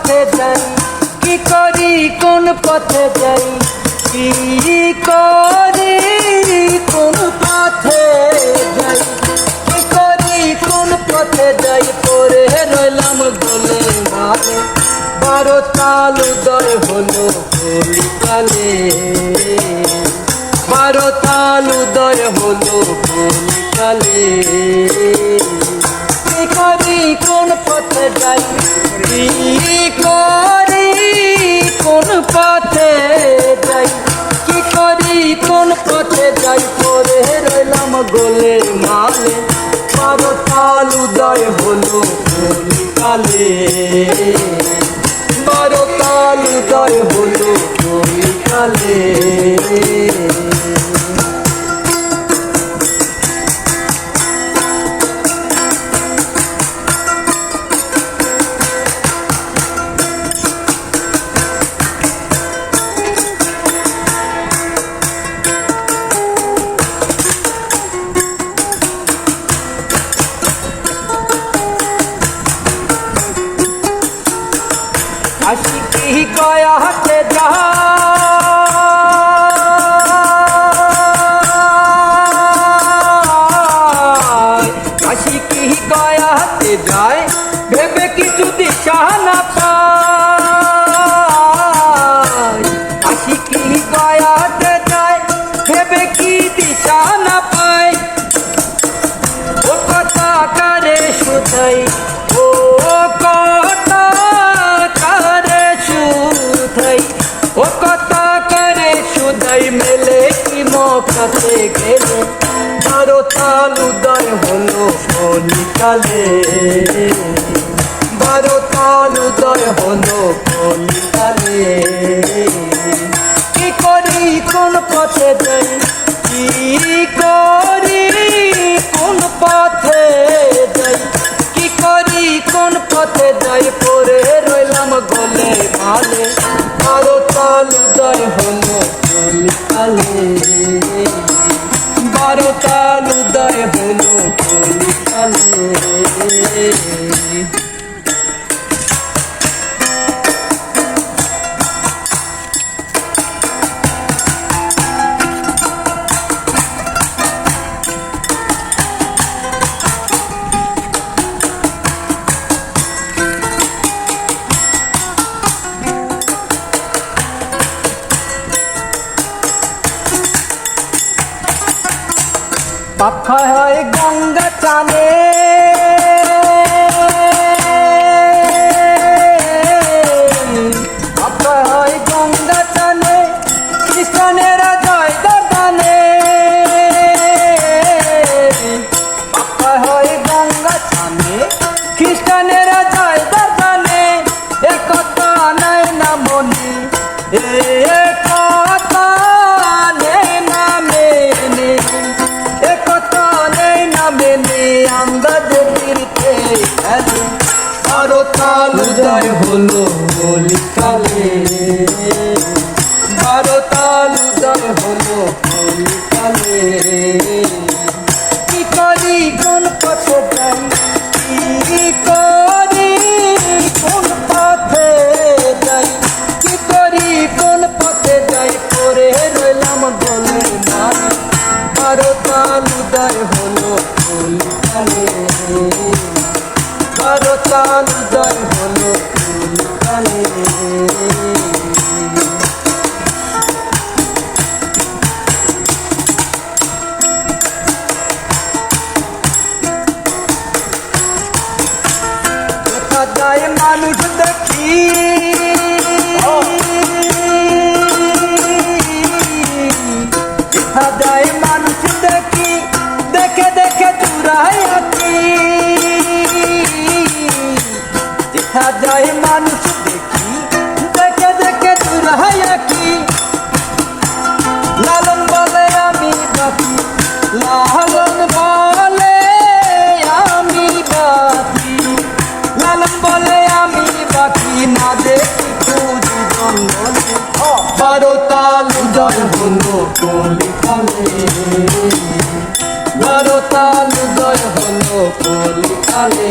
পথে যাই? কি করি, কোন পথে যাই? কি করি, কোন পথে যাই? কি করি, কোন পথে যাই? পরে রইলাম গলে মালে। বারো তাল উদয় হলো কলিকালে। বারো তাল উদয় হলো কলিকালে। কি করি, কোন পথে যাই? বারো তাল উদয় হলো কলিকালে आया हके जाए काशी की ही काया जाए। बेबे की শুধাই মেলে কি মকাতে গেলে? বারো তাল উদয় হলো কলিকালে বারো তাল উদয় হলো বারো তাল পাপা হয় গঙ্গা চানে। আমরা দেবীরতে খেলে আরও তাল উদয় হলো কলিকালে বারো তাল উদয় হলো কলিকালে বারো তাল উদয় হলো কলিকালে দেখা যায় মানুষ দেখি দেখা তাল উদয় হলো কলিকালে